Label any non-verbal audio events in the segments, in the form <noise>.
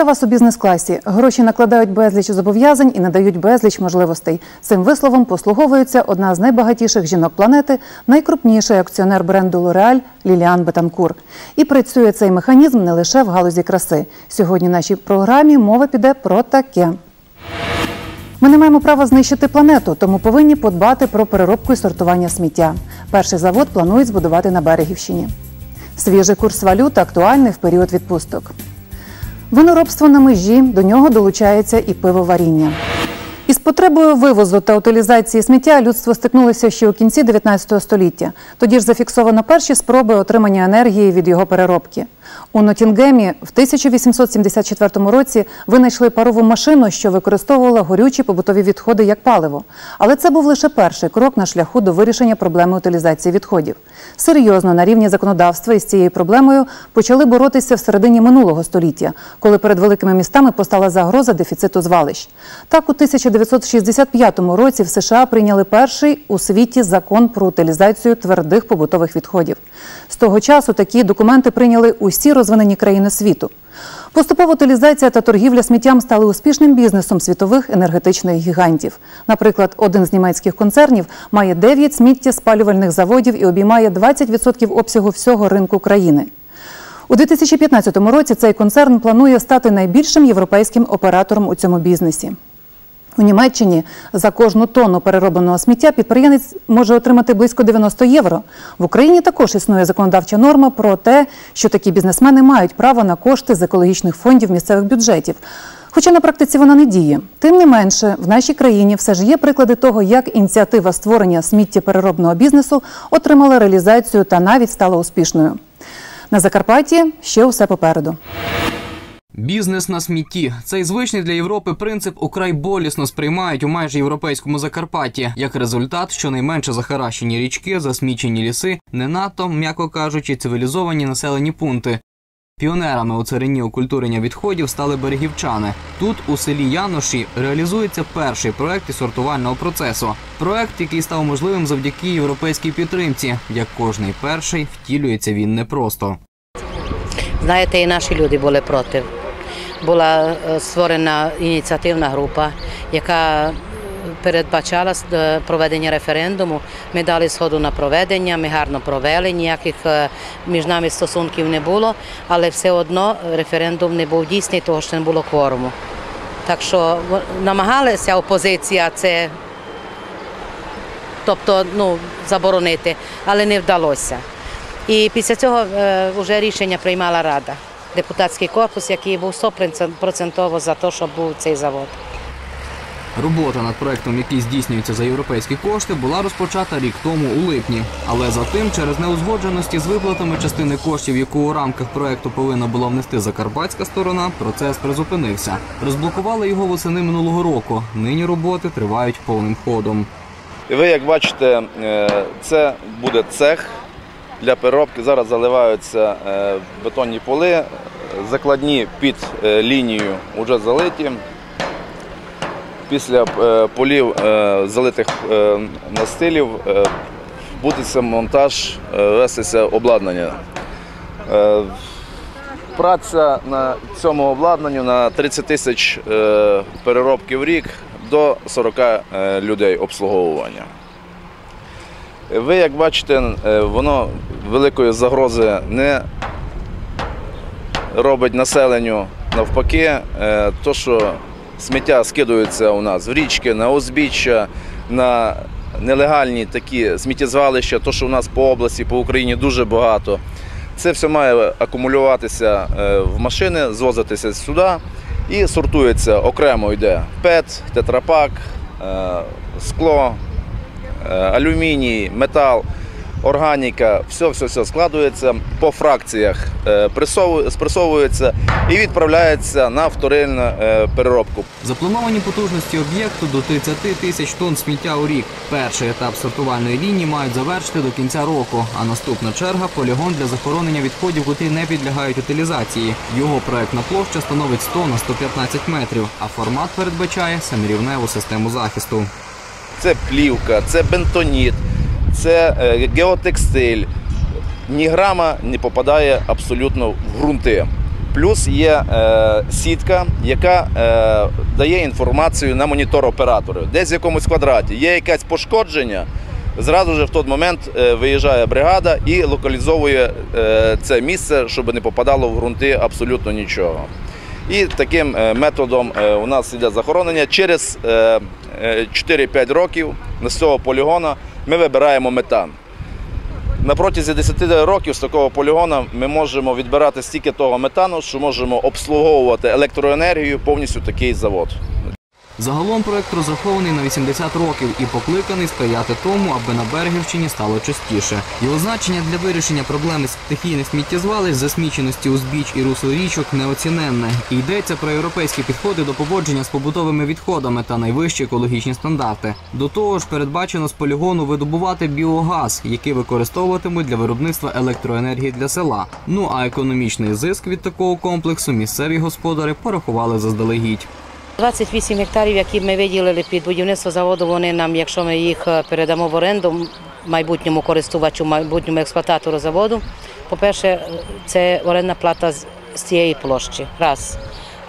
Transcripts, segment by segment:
Вітаю вас у бізнес-класі. Гроші накладають безліч зобов'язань і надають безліч можливостей. Цим висловом послуговується одна з найбагатіших жінок планети, найкрупніший акціонер бренду Лореаль Ліліан Бетанкур. І працює цей механізм не лише в галузі краси. Сьогодні в нашій програмі мова піде про таке. Ми не маємо права знищити планету, тому повинні подбати про переробку і сортування сміття. Перший завод планують збудувати на Берегівщині. Свіжий курс валют актуальний в період відпусток. Виноробство на межі до нього долучається і пивоваріння. Із потребою вивозу та утилізації сміття людство стикнулося ще у кінці 19 століття. Тоді ж зафіксовано перші спроби отримання енергії від його переробки. У Нотінгемі в 1874 році винайшли парову машину, що використовувала горючі побутові відходи як паливо. Але це був лише перший крок на шляху до вирішення проблеми утилізації відходів. Серйозно на рівні законодавства із цією проблемою почали боротися в середині минулого століття, коли перед великими містами постала загроза дефіциту звалищ. Так, у 1965 році в США прийняли перший у світі закон про утилізацію твердих побутових відходів. З того часу такі документи прийняли усі розвинені країни світу. Поступова утилізація та торгівля сміттям стали успішним бізнесом світових енергетичних гігантів. Наприклад, один з німецьких концернів має 9 сміттєспалювальних заводів і обіймає 20% обсягу всього ринку країни. У 2015 році цей концерн планує стати найбільшим європейським оператором у цьому бізнесі. У Німеччині за кожну тонну переробленого сміття підприємець може отримати близько 90 євро. В Україні також існує законодавча норма про те, що такі бізнесмени мають право на кошти з екологічних фондів місцевих бюджетів. Хоча на практиці вона не діє. Тим не менше, в нашій країні все ж є приклади того, як ініціатива створення сміттєпереробного бізнесу отримала реалізацію та навіть стала успішною. На Закарпатті ще усе попереду. Бізнес на смітті цей звичний для Європи принцип украй болісно сприймають у майже європейському Закарпатті. Як результат, щонайменше захаращені річки, засмічені ліси, не надто, м'яко кажучи, цивілізовані населені пункти. Піонерами у царині окультурення відходів стали берегівчани. Тут, у селі Яноші, реалізується перший проект із сортувального процесу. Проект, який став можливим завдяки європейській підтримці. Як кожний перший, втілюється він непросто. Знаєте, і наші люди були проти. Була е, створена ініціативна група, яка передбачала е, проведення референдуму. Ми дали сходу на проведення, ми гарно провели, ніяких е, між нами стосунків не було, але все одно референдум не був дійсний, того що не було кворуму. Так що намагалася опозиція це тобто, ну, заборонити, але не вдалося. І після цього вже рішення приймала рада, депутатський корпус, який був 100% за те, щоб був цей завод. Робота над проектом, який здійснюється за європейські кошти, була розпочата рік тому у липні. Але за тим, через неузгодженості з виплатами частини коштів, яку у рамках проекту повинна була внести закарпатська сторона, процес призупинився. Розблокували його восени минулого року. Нині роботи тривають повним ходом. І ви, як бачите, це буде цех для переробки. Зараз заливаються бетонні поли, закладні під лінію вже залиті. Після полів залитих настилів буде монтаж вестися обладнання. Праця на цьому обладнанню на 30 тисяч переробки в рік до 40 людей обслуговування. Ви, як бачите, воно великої загрози не робить населенню навпаки, то що сміття скидується у нас в річки, на узбіччя, на нелегальні такі сміттєзвалища, то що у нас по області, по Україні дуже багато. Це все має акумулюватися в машини, звозитися сюди і сортується окремо йде ПЕТ, тетрапак, скло, алюміній, метал, органіка, все-все-все складується по фракціях, спресовується і відправляється на вторинну переробку. Заплановані потужності об'єкту до 30 тисяч тонн сміття у рік. Перший етап сортувальної лінії мають завершити до кінця року. А наступна черга полігон для захоронення відходів, котрі не підлягають утилізації. Його проектна площа становить 100 на 115 метрів, а формат передбачає саморівневу систему захисту. Це плівка, це бентоніт, це геотекстиль. Ні грама не попадає абсолютно в ґрунти. Плюс є е, сітка, яка е, дає інформацію на монітор оператору. Десь в якомусь квадраті є якесь пошкодження. Зразу ж в той момент е, виїжджає бригада і локалізовує е, це місце, щоб не попадало в ґрунти абсолютно нічого. І таким е, методом е, у нас йде захоронення. Через е, е, 4-5 років з цього полігону ми вибираємо метан. На протязі 10 років з такого полігону ми можемо відбирати стільки того метану, що можемо обслуговувати електроенергію повністю такий завод. Загалом проект розрахований на 80 років і покликаний сприяти тому, аби на Бергівщині стало чистіше. Його значення для вирішення проблеми стихійних сміттєзвалищ, засміченості узбіч і русел річок неоціненне. І йдеться про європейські підходи до поводження з побутовими відходами та найвищі екологічні стандарти. До того ж, передбачено з полігону видобувати біогаз, який використовуватимуть для виробництва електроенергії для села. Ну а економічний зиск від такого комплексу місцеві господари порахували заздалегідь. 28 гектарів, які ми виділили під будівництво заводу, вони нам, якщо ми їх е, передамо в оренду майбутньому користувачу, майбутньому експлуататору заводу, по-перше, е, це орендна плата з цієї площі. Раз.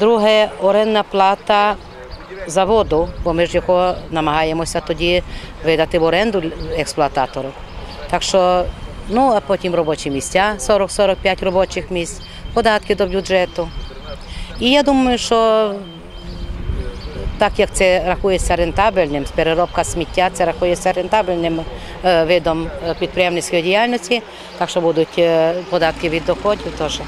Друге, орендна плата заводу, бо ми ж його намагаємося тоді видати в оренду експлуататору. Так що, ну а потім робочі місця, 40-45 робочих місць, податки до бюджету. І я думаю, що так як це рахується рентабельним, переробка сміття це рахується рентабельним е, видом е, підприємницької діяльності, так що будуть е, податки від доходів теж.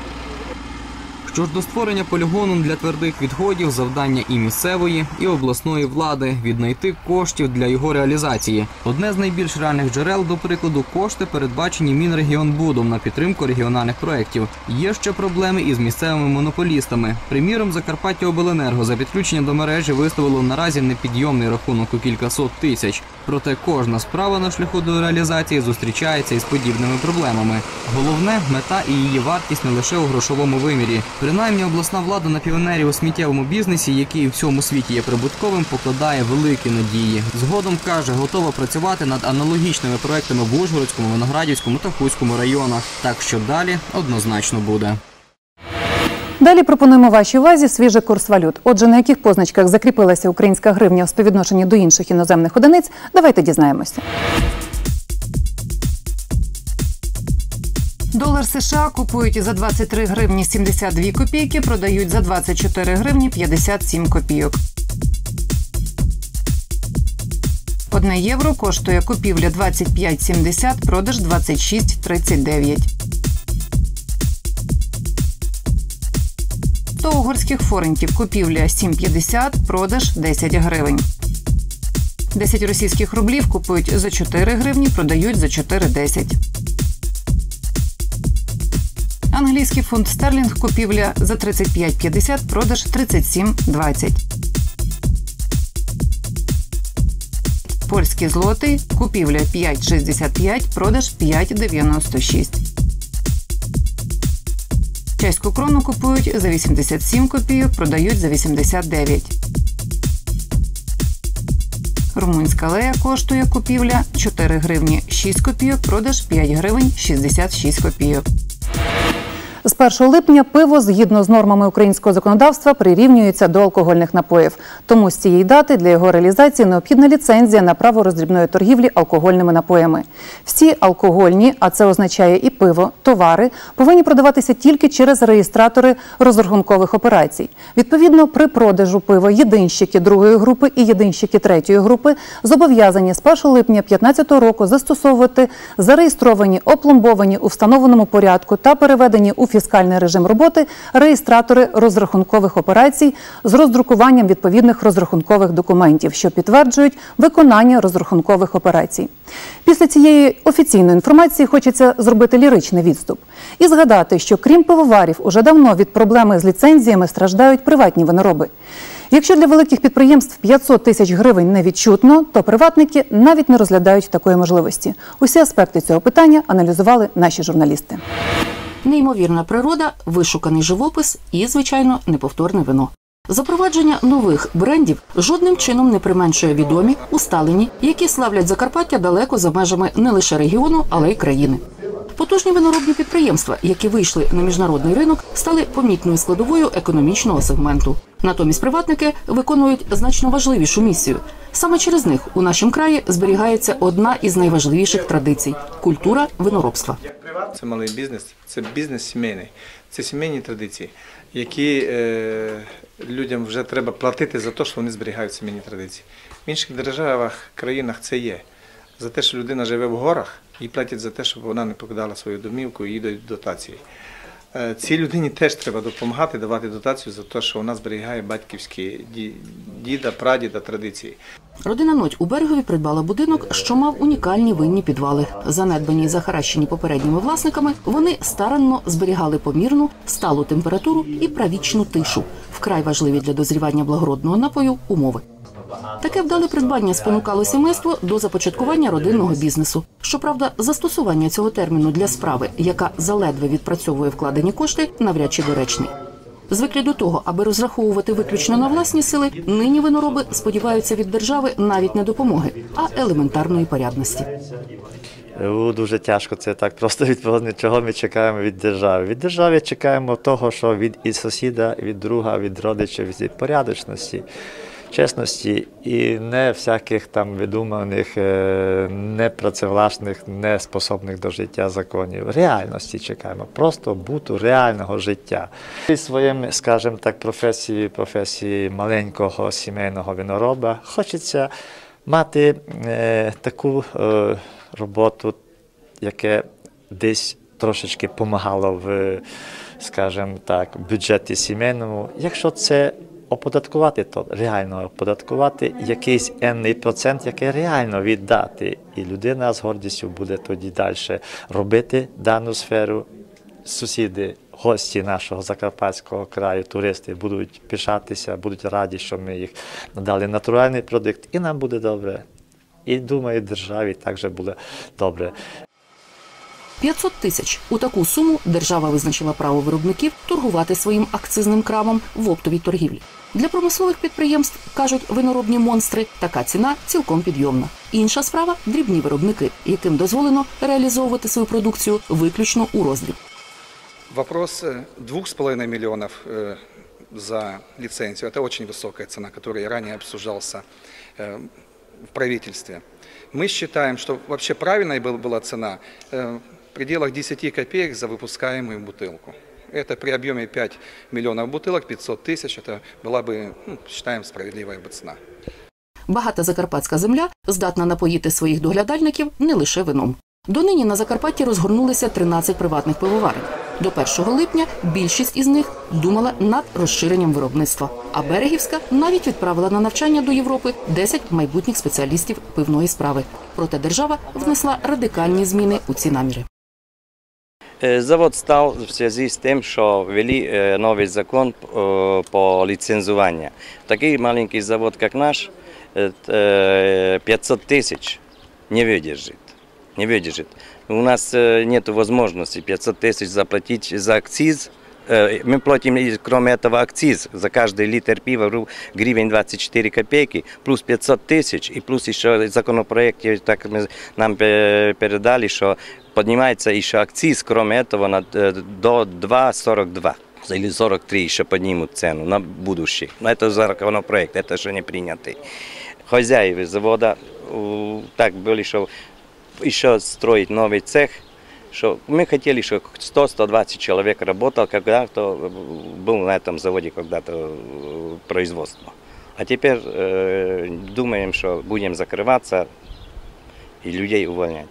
Що ж до створення полігону для твердих відходів, завдання і місцевої, і обласної влади віднайти коштів для його реалізації. Одне з найбільш реальних джерел, до прикладу, кошти передбачені Мінрегіонбудом на підтримку регіональних проєктів. Є ще проблеми із місцевими монополістами. Приміром, Закарпаття Обленерго за підключення до мережі виставило наразі непідйомний рахунок у кількасот тисяч. Проте кожна справа на шляху до реалізації зустрічається із подібними проблемами. Головне мета і її вартість не лише у грошовому вимірі. Принаймні, обласна влада на піонерів у сміттєвому бізнесі, який у всьому світі є прибутковим, покладає великі надії. Згодом каже, готова працювати над аналогічними проектами в Ужгородському, Виноградівському та Хуському районах. Так що далі однозначно буде. Далі пропонуємо вашій увазі свіжий курс валют. Отже, на яких позначках закріпилася українська гривня у співвідношенні до інших іноземних одиниць, давайте дізнаємося. Долар США купують за 23 гривні 72 копійки, продають за 24 гривні 57 копійок. Одне євро коштує купівля 25,70, продаж 26,39. 100 угорських форентів купівля 7,50, продаж 10 гривень. 10 російських рублів купують за 4 гривні, продають за 4,10. Англійський фунт стерлінг купівля за 35,50, продаж 37,20. Польський злотий купівля 5,65, продаж 5,96. Чеську крону купують за 87 копійок, продають за 89. Румунська лея коштує купівля 4 гривні 6 копійок, продаж 5 гривень 66 копійок. З 1 липня пиво згідно з нормами українського законодавства прирівнюється до алкогольних напоїв. Тому з цієї дати для його реалізації необхідна ліцензія на право роздрібної торгівлі алкогольними напоями. Всі алкогольні, а це означає і пиво, товари, повинні продаватися тільки через реєстратори розрахункових операцій. Відповідно, при продажу пива єдинщики другої групи і єдинщики третьої групи зобов'язані з 1 липня 2015 року застосовувати зареєстровані, опломбовані у встановленому порядку та переведені у фіскальний режим роботи реєстратори розрахункових операцій з роздрукуванням відповідних розрахункових документів, що підтверджують виконання розрахункових операцій. Після цієї офіційної інформації хочеться зробити ліричний відступ і згадати, що крім пивоварів, уже давно від проблеми з ліцензіями страждають приватні винороби. Якщо для великих підприємств 500 тисяч гривень не відчутно, то приватники навіть не розглядають такої можливості. Усі аспекти цього питання аналізували наші журналісти. Неймовірна природа, вишуканий живопис і, звичайно, неповторне вино. Запровадження нових брендів жодним чином не применшує відомі, усталені, які славлять Закарпаття далеко за межами не лише регіону, але й країни. Потужні виноробні підприємства, які вийшли на міжнародний ринок, стали помітною складовою економічного сегменту. Натомість приватники виконують значно важливішу місію. Саме через них у нашому краї зберігається одна із найважливіших традицій культура виноробства. Це малий бізнес, це бізнес сімейний, це сімейні традиції, які е, людям вже треба платити за те, що вони зберігають сімейні традиції. В інших державах, країнах це є. За те, що людина живе в горах, і платять за те, щоб вона не покидала свою домівку і їй дотації. Е, Цій людині теж треба допомагати, давати дотацію за те, що вона зберігає батьківські діда, прадіда традиції. Родина Ноть у берегові придбала будинок, що мав унікальні винні підвали. Занедбані і захаращені попередніми власниками, вони старанно зберігали помірну, сталу температуру і правічну тишу, вкрай важливі для дозрівання благородного напою умови. Таке вдале придбання спонукало сімейство до започаткування родинного бізнесу. Щоправда, застосування цього терміну для справи, яка заледве відпрацьовує вкладені кошти, навряд чи доречний. Звиклі до того, аби розраховувати виключно на власні сили, нині винороби сподіваються від держави навіть не допомоги, а елементарної порядності. У, дуже тяжко це так просто <laughs> відповідати, чого ми чекаємо від держави. Від держави чекаємо того, що від і сусіда, від друга, від родича, від порядочності, чесності і не всяких там видуманих, е, непрацевласних, неспособних до життя законів. Реальності чекаємо, просто буту реального життя. І своїм, скажімо так, професії, професії маленького сімейного винороба хочеться мати е, таку е, роботу, яке десь трошечки допомагало в, скажімо так, бюджеті сімейному. Якщо це оподаткувати, то реально оподаткувати якийсь енний процент, який реально віддати. І людина з гордістю буде тоді далі робити дану сферу. Сусіди, гості нашого Закарпатського краю, туристи будуть пишатися, будуть раді, що ми їх надали натуральний продукт, і нам буде добре. І думаю, державі також буде добре. 500 тисяч у таку суму держава визначила право виробників торгувати своїм акцизним крамом в оптовій торгівлі. Для промислових підприємств кажуть виноробні монстри, така ціна цілком підйомна. Інша справа дрібні виробники, яким дозволено реалізовувати свою продукцію виключно у роздріб. Вопрос э, двух с половиной миллионов э, за лицензию – это очень высокая цена, которая ранее обсуждался э, в правительстве. Мы считаем, что вообще правильной был- была цена э, в пределах 10 копеек за выпускаемую бутылку. Это при объеме 5 миллионов бутылок, 500 тысяч, это была бы, ну, считаем, справедливая бы цена. Багата закарпатська земля здатна напоїти своїх доглядальників не лише вином. Донині на Закарпатті розгорнулися 13 приватних пивоварень. До 1 липня більшість із них думала над розширенням виробництва. А Берегівська навіть відправила на навчання до Європи 10 майбутніх спеціалістів пивної справи. Проте держава внесла радикальні зміни у ці наміри. Е, Завод став в зв'язку з тим, що ввели е, новий закон е, по ліцензуванню. Такий маленький завод, як наш, е, е, 500 тисяч не видержит. Не выдержит. У нас э, нет возможности 500 тысяч заплатить за акциз. Э, Мы платим, и кроме этого, акциз за каждый литр пива ру- гривен 24 копейки, плюс 500 тысяч, и плюс еще в законопроекте так мы, нам пе- передали, что поднимается еще акциз, кроме этого, на, э, до 2,42 или 43 еще поднимут цену на будущее. Но это законопроект, это еще не принятый. Хозяева завода у, так были, что еще строить новый цех, что мы хотели, что 100-120 человек работал, когда-то был на этом заводе когда-то э, производство. А теперь э, думаем, что будем закрываться и людей увольнять.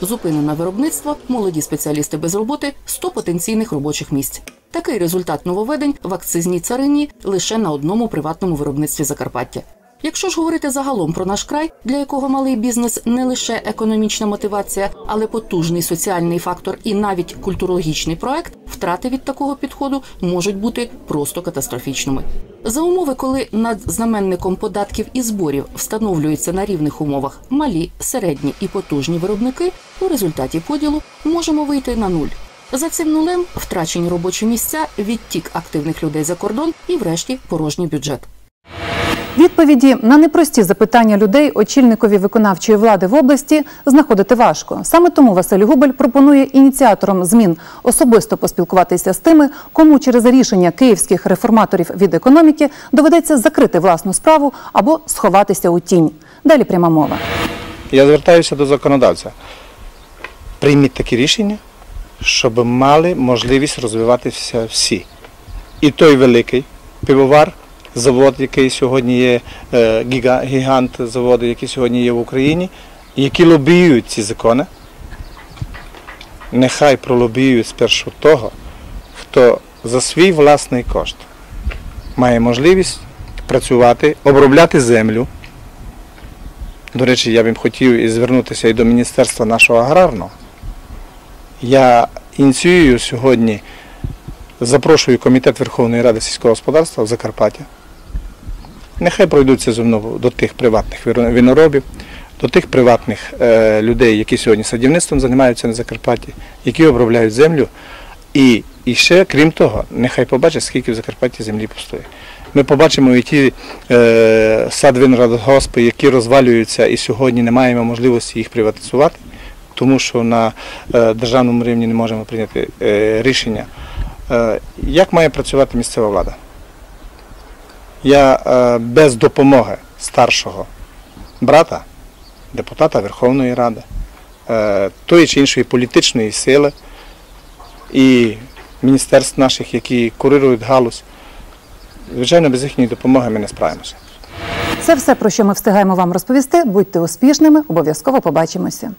Зупинено виробництво, молоді спеціалісти без роботи, 100 потенційних робочих місць. Такий результат нововведень в акцизній царині лише на одному приватному виробництві Закарпаття. Якщо ж говорити загалом про наш край, для якого малий бізнес не лише економічна мотивація, але потужний соціальний фактор і навіть культурологічний проект, втрати від такого підходу можуть бути просто катастрофічними. За умови, коли над знаменником податків і зборів встановлюються на рівних умовах малі, середні і потужні виробники, у результаті поділу можемо вийти на нуль. За цим нулем втрачені робочі місця, відтік активних людей за кордон і, врешті, порожній бюджет. Відповіді на непрості запитання людей очільникові виконавчої влади в області знаходити важко. Саме тому Василь Губель пропонує ініціаторам змін особисто поспілкуватися з тими, кому через рішення київських реформаторів від економіки доведеться закрити власну справу або сховатися у тінь. Далі пряма мова. Я звертаюся до законодавця. Прийміть такі рішення, щоб мали можливість розвиватися всі. І той великий пивовар, завод, який сьогодні є е, гігант заводу, який сьогодні є в Україні, які лобіюють ці закони, нехай пролобіюють спершу того, хто за свій власний кошт має можливість працювати, обробляти землю. До речі, я б хотів і звернутися і до Міністерства нашого аграрного. Я ініціюю сьогодні, запрошую Комітет Верховної Ради сільського господарства в Закарпаття. Нехай пройдуться зі до тих приватних виноробів, до тих приватних е, людей, які сьогодні садівництвом займаються на Закарпатті, які обробляють землю. І, і ще, крім того, нехай побачать, скільки в Закарпатті землі пустує. Ми побачимо і ті е, садвинрадгоспи, які розвалюються, і сьогодні не маємо можливості їх приватизувати, тому що на е, державному рівні не можемо прийняти е, рішення. Е, як має працювати місцева влада? Я е, без допомоги старшого брата, депутата Верховної Ради, е, тої чи іншої політичної сили і міністерств наших, які курирують галузь, звичайно, без їхньої допомоги ми не справимося. Це все, про що ми встигаємо вам розповісти. Будьте успішними, обов'язково побачимося.